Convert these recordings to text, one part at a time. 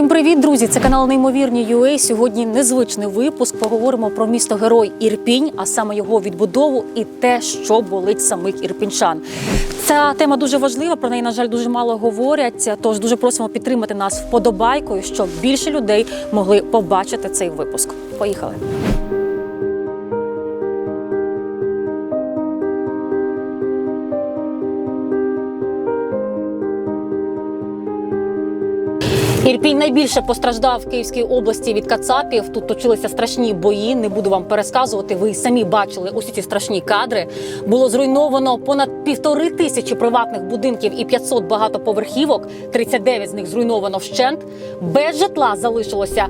Всім привіт, друзі! Це канал Неймовірні UA. Сьогодні незвичний випуск. Поговоримо про місто Герой Ірпінь, а саме його відбудову і те, що болить самих ірпінчан. Ця тема дуже важлива. Про неї, на жаль, дуже мало говорять. Тож дуже просимо підтримати нас вподобайкою, щоб більше людей могли побачити цей випуск. Поїхали. Ірпінь найбільше постраждав в Київській області від Кацапів. Тут точилися страшні бої. Не буду вам пересказувати. Ви самі бачили усі ці страшні кадри. Було зруйновано понад півтори тисячі приватних будинків і 500 багатоповерхівок. 39 з них зруйновано вщент. Без житла залишилося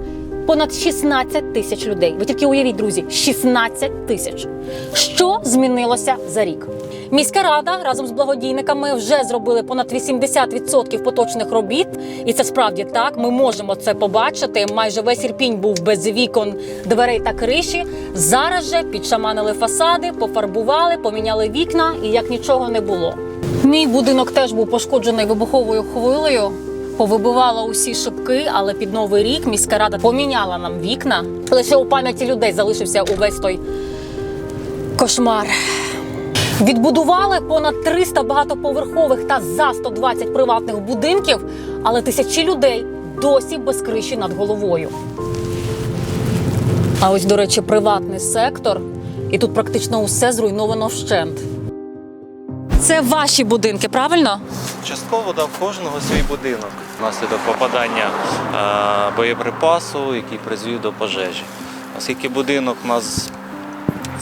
понад 16 тисяч людей. Ви тільки уявіть, друзі, 16 тисяч. Що змінилося за рік? Міська рада разом з благодійниками вже зробили понад 80% поточних робіт, і це справді так. Ми можемо це побачити. Майже весь ірпінь був без вікон, дверей та криші. Зараз же підшаманили фасади, пофарбували, поміняли вікна, і як нічого не було. Мій будинок теж був пошкоджений вибуховою хвилею. Повибивала усі шибки, але під новий рік міська рада поміняла нам вікна. Лише у пам'яті людей залишився увесь той кошмар. Відбудували понад 300 багатоповерхових та за 120 приватних будинків, але тисячі людей досі без криші над головою. А ось, до речі, приватний сектор, і тут практично усе зруйновано вщент. Це ваші будинки, правильно? Частково дав кожного свій будинок внаслідок попадання е, боєприпасу, який призвів до пожежі. Оскільки будинок у нас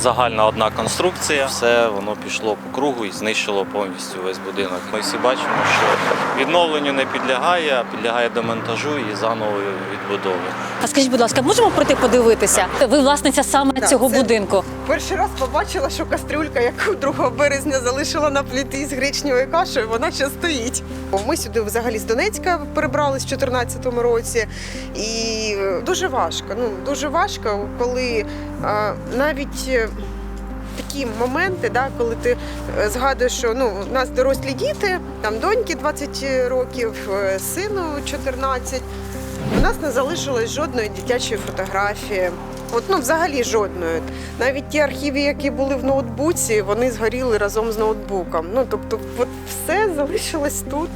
загальна одна конструкція, все воно пішло по кругу і знищило повністю весь будинок. Ми всі бачимо, що відновленню не підлягає, а підлягає демонтажу і заново відбудови. А скажіть, будь ласка, можемо пройти подивитися? Ви власниця саме Так, цього це- будинку. Перший раз побачила, що кастрюлька, яку 2 березня залишила на плиті з гречневою кашею, вона ще стоїть. Ми сюди взагалі з Донецька перебрались в 2014 році, і е, дуже важко. Ну дуже важко, коли е, навіть. е, Такі моменти, да, коли ти згадуєш, що ну у нас дорослі діти, там доньки 20 років, сину 14. У нас не залишилось жодної дитячої фотографії. От ну взагалі жодної. Навіть ті архіви, які були в ноутбуці, вони згоріли разом з ноутбуком. Ну тобто, от все залишилось тут.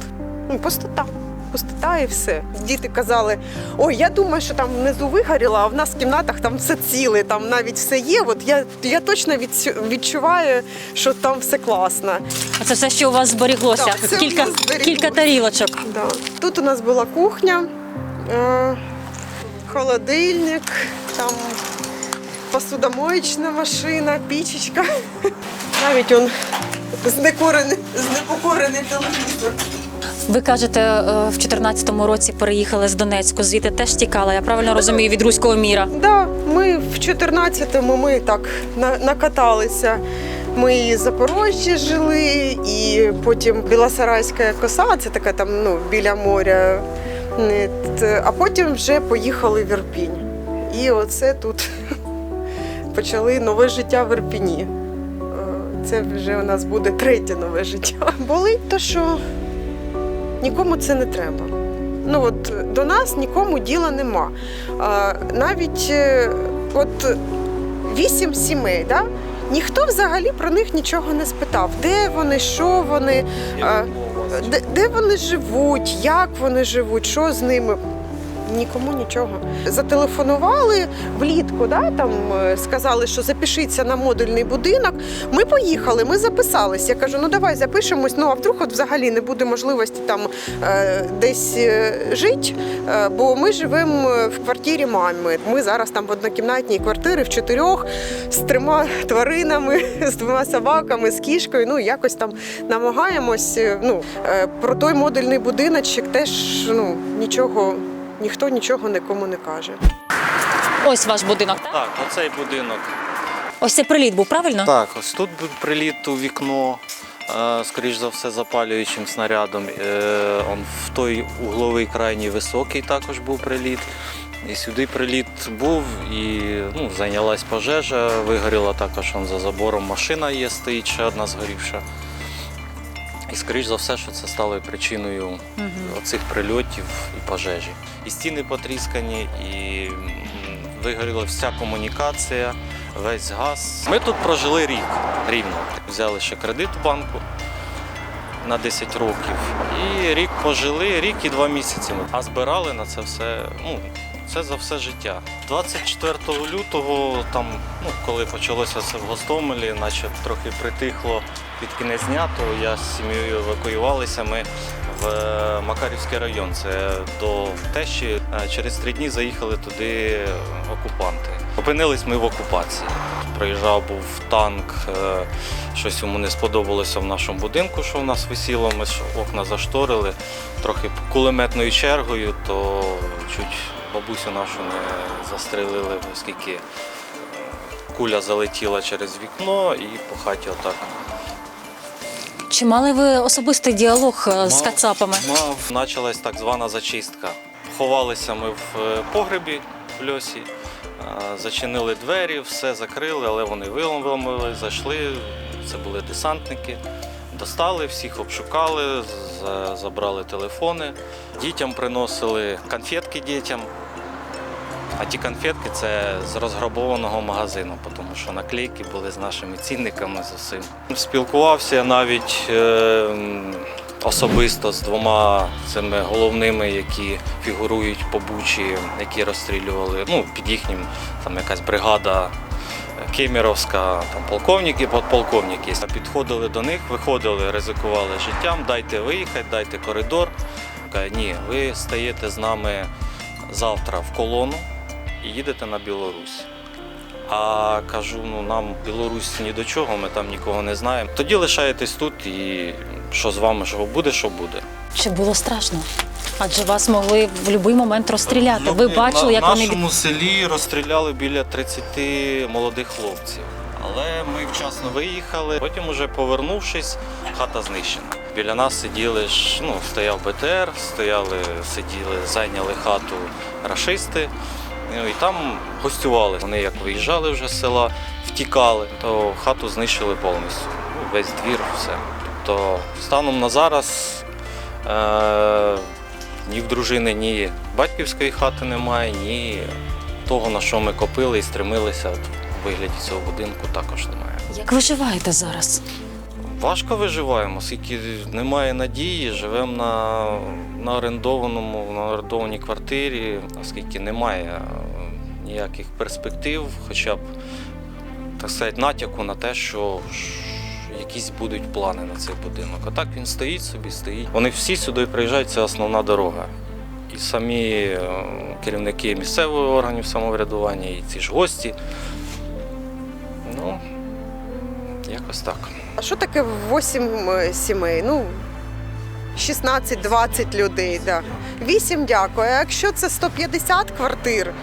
Ну, пустота. Пустота і все. Діти казали: ой, я думаю, що там внизу вигоріло, а в нас в кімнатах там все ціле, там навіть все є. От я, я точно відчуваю, що там все класно. А це все, що у вас зберіглося. Так, це у кілька, нас зберіглося. кілька тарілочок. Да. Тут у нас була кухня, е, холодильник, там посудомоєчна машина, пічечка. Навіть он знекорений, знепокорений телевізор. Ви кажете, е, в 2014 році переїхали з Донецьку, звідти теж тікала. Я правильно розумію від руського міра. Да, ми в 14-му ми так на- накаталися. Ми і в Запорожжі жили, і потім Білосарайська коса, це така там ну, біля моря. А потім вже поїхали в Ірпінь. І оце тут почали нове життя в Ірпіні. Е, Це вже у нас буде третє нове життя. Болить то, що нікому це не треба. Ну от до нас нікому діла нема. А, навіть е, от вісім сімей, да? ніхто взагалі про них нічого не спитав. Де вони, що вони, а, де, вони живуть, як вони живуть, що з ними. Нікому нічого. Зателефонували влітку, да, там е, сказали, що запишіться на модульний будинок. Ми поїхали, ми записались. Я кажу, ну давай запишемось. Ну а вдруг от взагалі не буде можливості там е, десь е, жити, бо ми живемо в квартирі мами. Ми зараз там в однокімнатній квартирі в чотирьох з трьома тваринами, з двома собаками, з кішкою. Ну якось там намагаємось. Ну про той модульний будиночок теж ну нічого. Ніхто нічого нікому не каже. Ось ваш будинок. Так? Так, оцей будинок. Ось цей приліт був, правильно? Так, ось тут був приліт у вікно, е, скоріш за все, запалюючим снарядом. Е, Он в той угловий крайній високий також був приліт. І сюди приліт був, і ну, зайнялась пожежа, вигоріла також он за забором машина є, стоїть ще одна згорівша. І скоріш за все, що це стало причиною оцих прильотів і пожежі. І стіни потріскані, і вигоріла вся комунікація, весь газ. Ми тут прожили рік рівно. Взяли ще кредит в банку на 10 років. І рік пожили, рік і два місяці. А збирали на це все. Ну, це за все життя. 24 лютого, там, ну, коли почалося це в Гостомелі, наче трохи притихло під кінець дня, то я з сім'єю евакуювалися. Ми в е, Макарівський район. Це до тещі. Е, Через три дні заїхали туди окупанти. Опинились ми в окупації. Приїжджав був танк, е, щось йому не сподобалося в нашому будинку, що в нас висіло. Ми ж окна зашторили трохи кулеметною чергою, то чуть бабусю нашу не застрелили, оскільки куля залетіла через вікно і по хаті отак Чи мали ви особистий діалог е, з кацапами? Мав. Почалась так звана зачистка. Ховалися ми в е, погребі в льосі, е, зачинили двері, все закрили, але вони виламали, зайшли. Це були десантники. Достали, всіх обшукали, забрали телефони. Дітям приносили конфетки дітям. А ті конфетки це з розграбованого магазину, тому що наклейки були з нашими цінниками з усім. Спілкувався навіть е, особисто з двома цими головними, які фігурують по Бучі, які розстрілювали. Ну, під їхнім там якась бригада Кемеровська, там полковник і подполковник є. Підходили до них, виходили, ризикували життям, дайте виїхати, дайте коридор. Ні, ви стаєте з нами завтра в колону і їдете на Білорусь. А кажу, ну нам Білорусь ні до чого, ми там нікого не знаємо. Тоді лишаєтесь тут і що з вами, що буде, що буде. Чи було страшно? Адже вас могли в будь-який момент розстріляти. Ви Ну, бачили, на, як в вони від... нашому селі розстріляли біля 30 молодих хлопців. Але ми вчасно виїхали. Потім, уже повернувшись, хата знищена. Біля нас сиділи ж, ну, стояв БТР, стояли, сиділи, зайняли хату рашисти. Ну, і там гостювали. Вони як виїжджали вже з села, втікали, то хату знищили повністю. Ну, Весь двір, все. Тобто станом на зараз е- ні в дружини, ні батьківської хати немає, ні того, на що ми копили і стремилися у вигляді цього будинку, також немає. Як виживаєте зараз? Важко виживаємо, оскільки немає надії, живемо на, на орендованому, на орендованій квартирі, оскільки немає ніяких перспектив, хоча б так сказати, натяку на те, що якісь будуть плани на цей будинок. А так він стоїть собі, стоїть. Вони всі сюди приїжджають, це основна дорога. І самі е, керівники місцевих органів самоврядування, і ці ж гості. Ну, якось так. А що таке 8 е, сімей? Ну, 16-20 людей. Да. 8 дякую. А якщо це 150 квартир,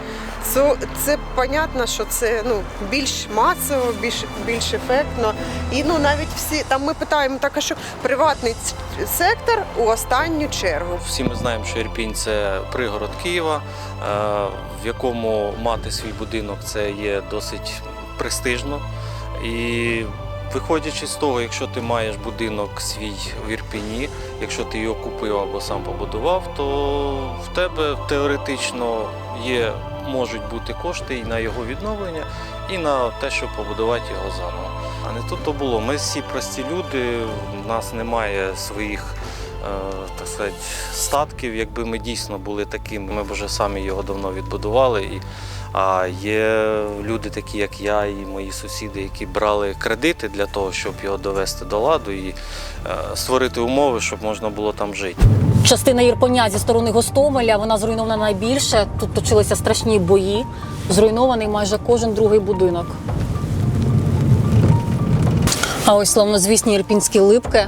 то це понятно, що це ну, більш масово, більш, більш ефектно. І ну, навіть всі там ми питаємо, так що приватний сектор у останню чергу. Всі ми знаємо, що Ірпінь це пригород Києва, е, в якому мати свій будинок це є досить престижно. І виходячи з того, якщо ти маєш будинок свій в Ірпіні, якщо ти його купив або сам побудував, то в тебе теоретично є, можуть бути кошти і на його відновлення, і на те, щоб побудувати його заново. А не тут то було. Ми всі прості люди, в нас немає своїх е, так сказати, статків. Якби ми дійсно були такими, ми б вже самі його давно відбудували. І, а є люди, такі як я і мої сусіди, які брали кредити для того, щоб його довести до ладу і е, створити умови, щоб можна було там жити. Частина Ірпеня зі сторони Гостомеля, вона зруйнована найбільше. Тут точилися страшні бої. Зруйнований майже кожен другий будинок. А ось славнозвісні ірпінські липки.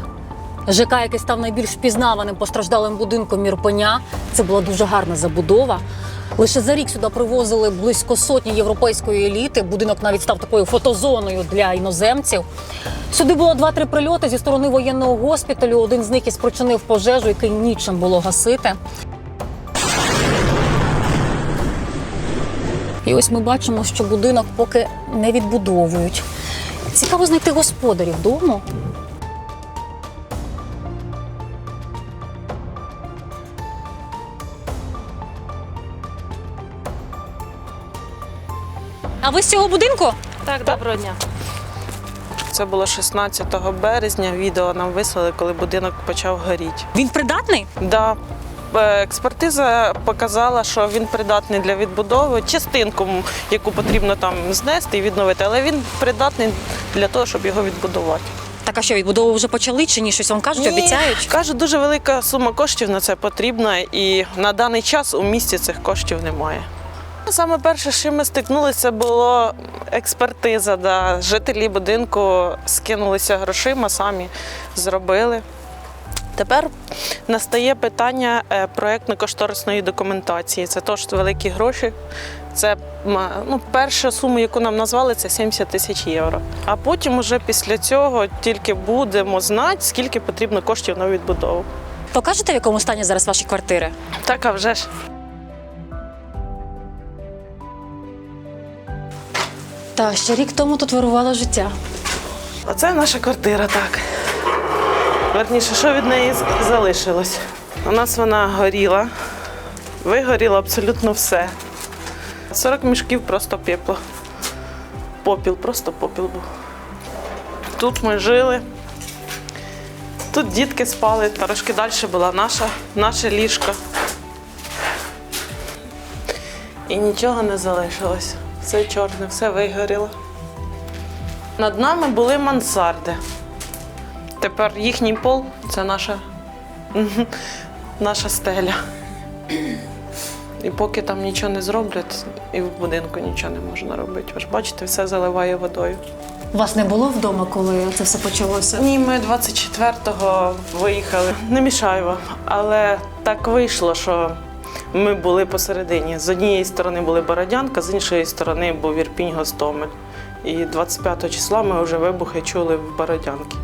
ЖК, який став найбільш впізнаваним постраждалим будинком Ірпеня. Це була дуже гарна забудова. Лише за рік сюди привозили близько сотні європейської еліти. Будинок навіть став такою фотозоною для іноземців. Сюди було два-три прильоти зі сторони воєнного госпіталю. Один з них і спричинив пожежу, який нічим було гасити. І ось ми бачимо, що будинок поки не відбудовують. Цікаво знайти господарів дому. А ви з цього будинку? Так, доброго дня. Це було 16 березня. Відео нам вислали, коли будинок почав горіти. Він придатний? Да. е, Експертиза показала, що він придатний для відбудови, частинку, яку потрібно там знести і відновити, але він придатний для того, щоб його відбудувати. Так а що, відбудову вже почали чи ні? Щось вам кажуть, обіцяють? Кажуть, дуже велика сума коштів на це потрібна, і на даний час у місті цих коштів немає. Саме перше, з чим ми стикнулися, було експертиза. Да. Жителі будинку скинулися грошима, самі зробили. Тепер настає питання е, проєктно-кошторисної документації. Це теж великі гроші. Це ну, перша сума, яку нам назвали, це 70 тисяч євро. А потім, уже після цього, тільки будемо знати, скільки потрібно коштів на відбудову. Покажете, в якому стані зараз ваші квартири? Так, а вже ж. Та ще рік тому тут вирувало життя. Оце наша квартира, так. Верніше, що від неї залишилось? У нас вона горіла. Вигоріло абсолютно все. 40 мішків просто пепло. Попіл, просто попіл був. Тут ми жили. Тут дітки спали, трошки далі була наша, наше ліжко. І нічого не залишилось. Все чорне, все вигоріло. Над нами були мансарди. Тепер їхній пол це наша, наша стеля. І поки там нічого не зроблять, і в будинку нічого не можна робити. Ви ж бачите, все заливає водою. У Вас не було вдома, коли це все почалося? Ні, ми 24-го виїхали. Не мішаю вам. Але так вийшло, що ми були посередині. З однієї сторони були Бородянка, з іншої сторони був Ірпінь Гостомель. І 25 числа ми вже вибухи чули в Бородянці.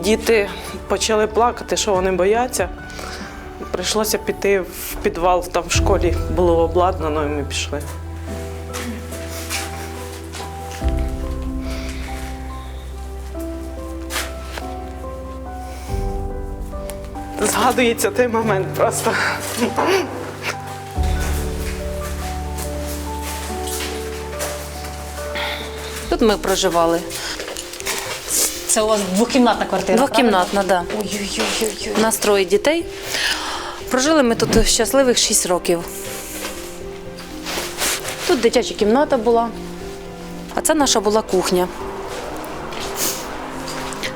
Діти почали плакати, що вони бояться. Прийшлося піти в підвал, там в школі було обладнано, і ми пішли. Згадується той момент просто. Тут ми проживали. Це у вас двокімнатна квартира? Двокімнатна, да. Ой-ой-ой. У нас троє дітей. Прожили ми тут щасливих 6 років. Тут дитяча кімната була, а це наша була кухня.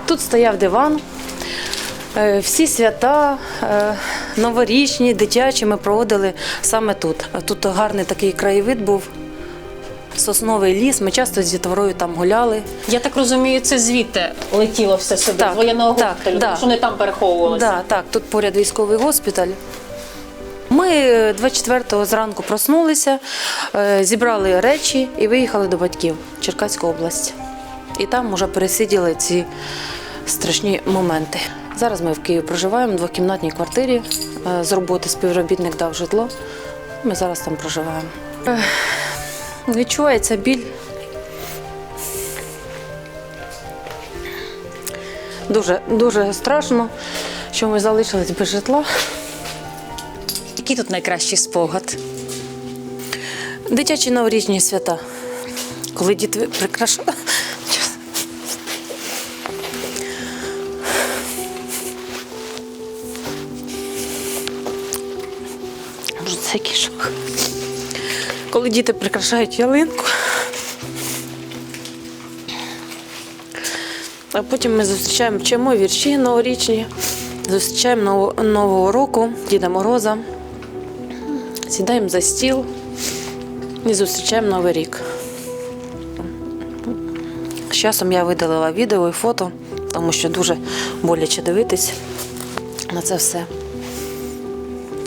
Тут стояв диван. Е, Всі свята, е, новорічні, дитячі ми проводили саме тут. Тут гарний такий краєвид був, сосновий ліс. Ми часто з дітворою там гуляли. Я так розумію, це звідти летіло все сюди, Так, з воєнного так, госпіталю, да. тому що вони там переховувалися. Да, так, тут поряд військовий госпіталь. Ми 24-го зранку проснулися, е, зібрали речі і виїхали до батьків в Черкаську область. І там вже пересиділи ці страшні моменти. Зараз ми в Києві проживаємо в двокімнатній квартирі. Е, З роботи співробітник дав житло. Ми зараз там проживаємо. Відчувається біль. Дуже, дуже страшно, що ми залишились без житла. Який тут найкращий спогад? Дитячі новорічні свята, коли діти прикрашали. Діти прикрашають ялинку. А потім ми зустрічаємо вчимо вірші новорічні, зустрічаємо ново- Нового року, Діда Мороза, сідаємо за стіл і зустрічаємо Новий рік. З часом я видалила відео і фото, тому що дуже боляче дивитись на це все.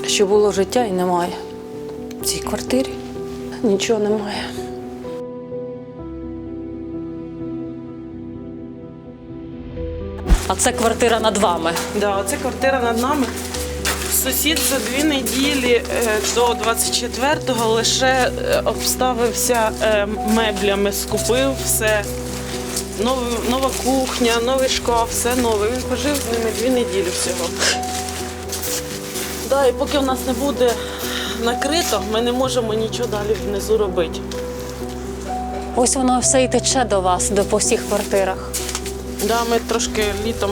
Що було життя і немає. В цій квартирі нічого немає. А це квартира над вами. Да, це квартира над нами. Сусід за дві неділі е, до 24-го лише е, обставився е, меблями, скупив все. Нов- нова кухня, новий шкаф, все нове. Він пожив з ними дві неділі всього. Да, і поки в нас не буде накрито, ми не можемо нічого далі внизу робити. Ось воно все і тече до вас, до по всіх квартирах. Да, ми трошки літом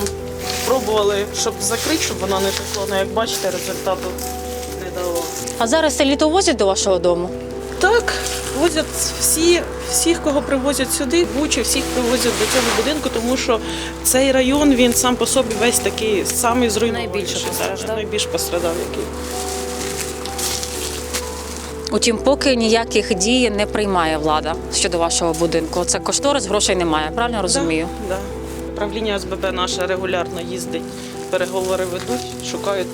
пробували, щоб закрити, щоб воно не текло. Ну, як бачите, результату не дало. А зараз це літо возять до вашого дому? Так, возять всі, всіх, кого привозять сюди, бучі, всіх привозять до цього будинку, тому що цей район він сам по собі весь такий самий зруйнований. Найбільше постраждав. Найбільш пострадав який. Утім, поки ніяких дій не приймає влада щодо вашого будинку. Це кошторис, грошей немає. Правильно розумію? Да, да. Правління СББ наше регулярно їздить, переговори ведуть, шукають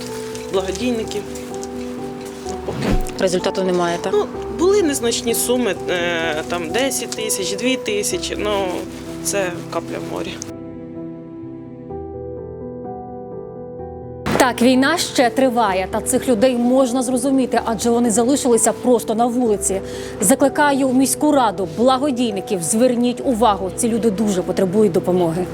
благодійників. Ну. Результату немає. Так? Ну, були незначні суми, е, там 10 тисяч, 2 тисячі, ну це капля в морі. Так, війна ще триває, та цих людей можна зрозуміти, адже вони залишилися просто на вулиці. Закликаю міську раду, благодійників, зверніть увагу. Ці люди дуже потребують допомоги.